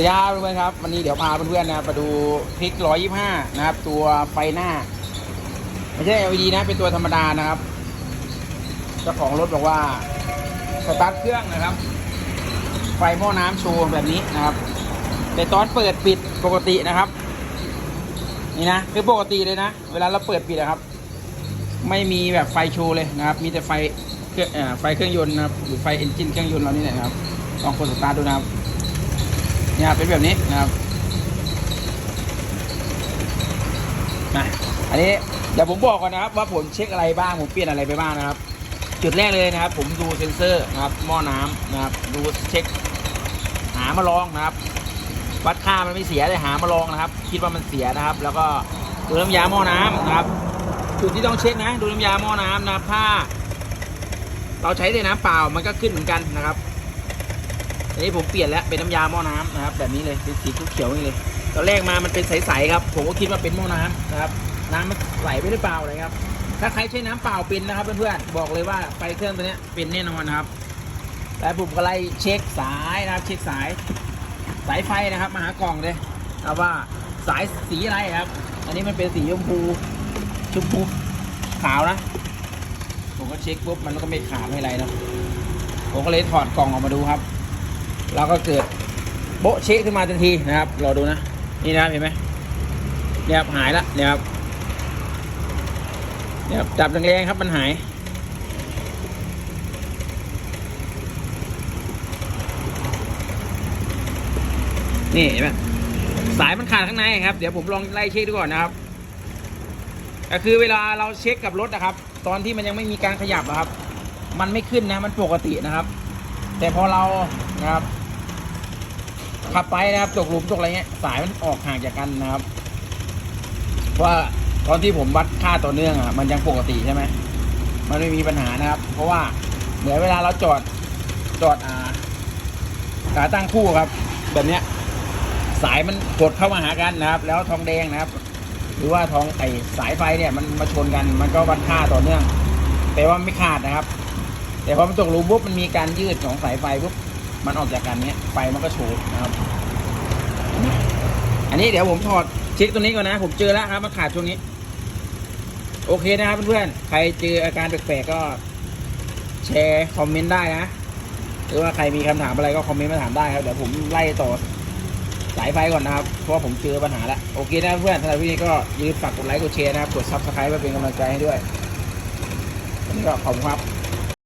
สดีครับเพื่อนครับ วันนี้เดี๋ยวพาเพื่อนๆนะมาดูพลิก125นะครับ ตัวไฟหน้า ไม่ใช่ LED นะ เป็นตัวธรรมดานะครับ เจ้าของรถบอกว่า สตาร์ทเครื่องนะครับ ไฟหม้อน้ำโชว์แบบนี้นะครับ แต่ตอนเปิดปิดปกตินะครับ นี่นะ คือปกติเลยนะ เวลาเราเปิดปิดนะครับ ไม่มีแบบไฟโชว์เลยนะครับ มีแต่ไฟเครื่องไฟเครื่องยนต์นะครับ หรือไฟเอนจินเครื่องยนต์เรานี่แหละนะครับ ลองกดสตาร์ทดูนะครับ เนี่ยเป็นแบบนี้นะครับนะอันนี้เดี๋ยวผมบอกก่อนนะครับ ว่าผมเช็คอะไรบ้างผมเปลี่ยนอะไรไปบ้างนะครับ จุดแรกเลยนะครับ ผมดูเซ็นเซอร์นะครับ หม้อน้ำนะครับ ดูเช็ค หามาลองนะครับ วัดค่ามันไม่เสียเลยหามาลองนะครับ คิดว่ามันเสียนะครับ แล้วก็ดูน้ำยาหม้อน้ำนะครับ จุดที่ต้องเช็คนะ ดูน้ำยาหม้อน้ำนะครับถ้าเราใช้แต่น้ำเปล่ามันก็ขึ้นเหมือนกันนะครับ อันนี้ผมเปลี่ยนแล้วเป็นน้ำยาหม้อน้ำนะครับ แบบนี้เลยเป็นสีเขียวๆนี่เลยตอนแรกมามันเป็นใสๆครับ ผมก็คิดว่าเป็นหม้อน้ำนะครับ น้ำมันไหลไปหรือเปล่าอะไรครับ ถ้าใครใช้น้ำเปล่าเป็นนะครับเพื่อนๆบอกเลยว่าไฟเครื่องตัวนี้เป็นแน่นอนนะครับแล้วผมก็ไล่เช็คสายนะครับ เช็คสายสายไฟนะครับมาหากล่องเลยนะว่าสายสีอะไรครับ อันนี้มันเป็นสีชมพูชมพูขาวนะ ผมก็เช็คปุ๊บมันก็ไม่ขาดไม่ไรนะผมก็เลยถอดกล่องออกมาดูครับ เราก็เกิดโบเช็คขึ้นมาทันทีนะครับ รอดูนะ นี่นะเห็นไหมเนี่ยครับหายละเนี่ยครับเนี่ยครับจับแรงๆครับมันหายนี่เห็นไหมสายมันขาดข้างในครับ เดี๋ยวผมลองไล่เช็คดูก่อนนะครับ ก็คือเวลาเราเช็คกับรถนะครับ ตอนที่มันยังไม่มีการขยับอะครับ มันไม่ขึ้นนะมันปกตินะครับ แต่พอเรานะครับ ขับไปนะครับตกหลุมตกอะไรเงี้ยสายมันออกห่างจากกันนะครับว่าตอนที่ผมวัดค่าต่อเนื่องอะมันยังปกติใช่ไหมมันไม่มีปัญหานะครับ เพราะว่าเหมือนเวลาเราจอดจอดอ่าขาตั้งคู่ครับ แบบเนี้ย สายมันกดเข้ามาหากันนะครับ แล้วทองแดงนะครับ หรือว่าทองไอสายไฟเนี่ยมันมาชนกัน มันก็วัดค่าต่อเนื่อง แต่ว่าไม่ขาดนะครับ แต่พอมันตกหลุมปุ๊บมันมีการยืดของสายไฟปุ๊บ มันออกจากกันเนี้ยไฟมันก็โชว์นะครับ อันนี้เดี๋ยวผมถอดเช็คตัวนี้ก่อนนะ ผมเจอแล้วครับมันขาดช่วงนี้ โอเคนะครับเพื่อนๆใครเจออาการแปลกๆก็ แชร์คอมเมนต์ได้นะหรือว่าใครมีคำถามอะไรก็คอมเมนต์มาถามได้ครับเดี๋ยวผมไล่ต่อสายไฟก่อนนะครับ เพราะผมเจอปัญหาแล้วโอเคนะเพื่อนสำหรับวันนี้ก็อย่าลืมฝากกดไลค์กดแชร์นะครับ กดซับสไครป์เพื่อเป็นกำลังใจให้ด้วยวันนี้ก็ขอบคุณครับ